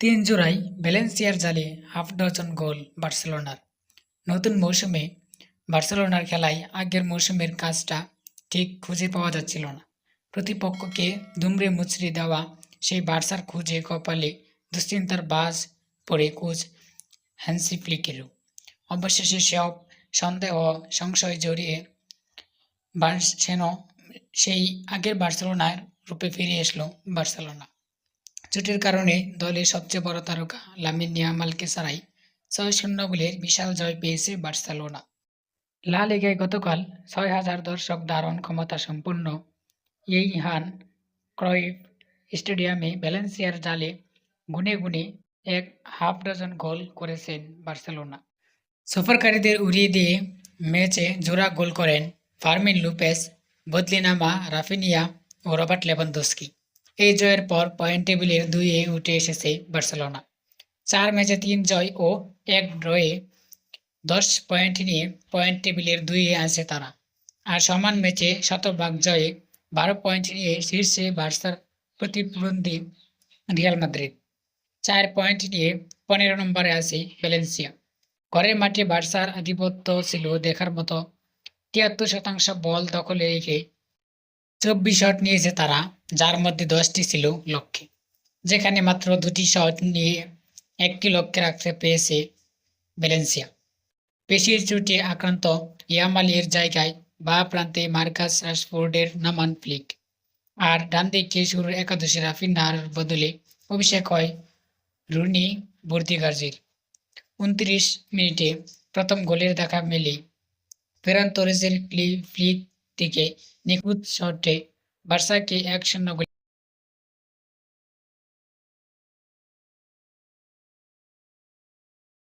তিন জোড়ায় ভ্যালেন্সিয়ার জালে হাফ ডজন গোল বার্সেলোনার। নতুন মৌসুমে বার্সেলোনার খেলায় আগের মৌসুমের কাজটা ঠিক খুঁজে পাওয়া যাচ্ছিল না। প্রতিপক্ষকে দুমড়ে মুচড়ে দেওয়া সেই বার্সার খুঁজে কপালে দুশ্চিন্তার বাজ পড়ে কোচ হ্যান্সি ফ্লিকেরও। অবশেষে সব সন্দেহ সংশয় জড়িয়ে বার্সেন সেই আগের বার্সেলোনার রূপে ফিরে এসলো বার্সেলোনা। চোটের কারণে দলের সবচেয়ে বড় তারকা লামিন ইয়ামালকে ছাড়াই ছয় শূন্য গোলের বিশাল জয় পেয়েছে বার্সেলোনা। লা লিগায় গতকাল ছয় হাজার দর্শক ধারণ ক্ষমতা সম্পন্ন এই হান ক্রয়েফ স্টেডিয়ামে ভ্যালেন্সিয়ার জালে গুনে গুনে এক হাফ ডজন গোল করেছেন বার্সেলোনা। সফরকারীদের উড়িয়ে দিয়ে ম্যাচে জোড়া গোল করেন ফার্মিন লুপেস, বদলিনামা, রাফিনিয়া ও রবার্ট লেভানদস্কি। এই জয়ের পর পয়েন্ট টেবিলের দুইয়ে উঠে এসেছে বার্সেলোনা। চার ম্যাচে তিন জয় ও এক ড্রয়ে দশ পয়েন্ট নিয়ে পয়েন্ট টেবিলের দুইয়ে আছে তারা। আর সমান ম্যাচে শতভাগ জয়ে বারো পয়েন্ট নিয়ে শীর্ষে বার্সার প্রতিদ্বন্দ্বী রিয়াল মাদ্রিদ। চার পয়েন্ট নিয়ে পনেরো নম্বরে আছে ভ্যালেন্সিয়া। ঘরের মাঠে বার্সার আধিপত্য ছিল দেখার মতো। তিয়াত্তর শতাংশ বল দখলে রেখে চব্বিশ শট নিয়েছে তারা, যার মধ্যে দশটি ছিল লক্ষ্যে। যেখানে মাত্র দুটি শট নিয়ে একটি লক্ষ্যে রাখতে পেরেছে ভ্যালেন্সিয়া। পেশির চোটে আক্রান্ত ইয়ামালির জায়গায় বা প্রান্তে মার্কাস রাশফোর্ডের নামান ফ্লিক। আর ডান দিকে শুরুর একাদশে রাফিনার বদলে অভিষেক হয় রুনি বর্দিগার্জির। উনত্রিশ মিনিটে প্রথম গোলের দেখা মেলে। ফেরান তোরেসের ফ্লি ফ্লিক থেকে নিখুঁত শটে বার্সাকে এক শূন্য গোলে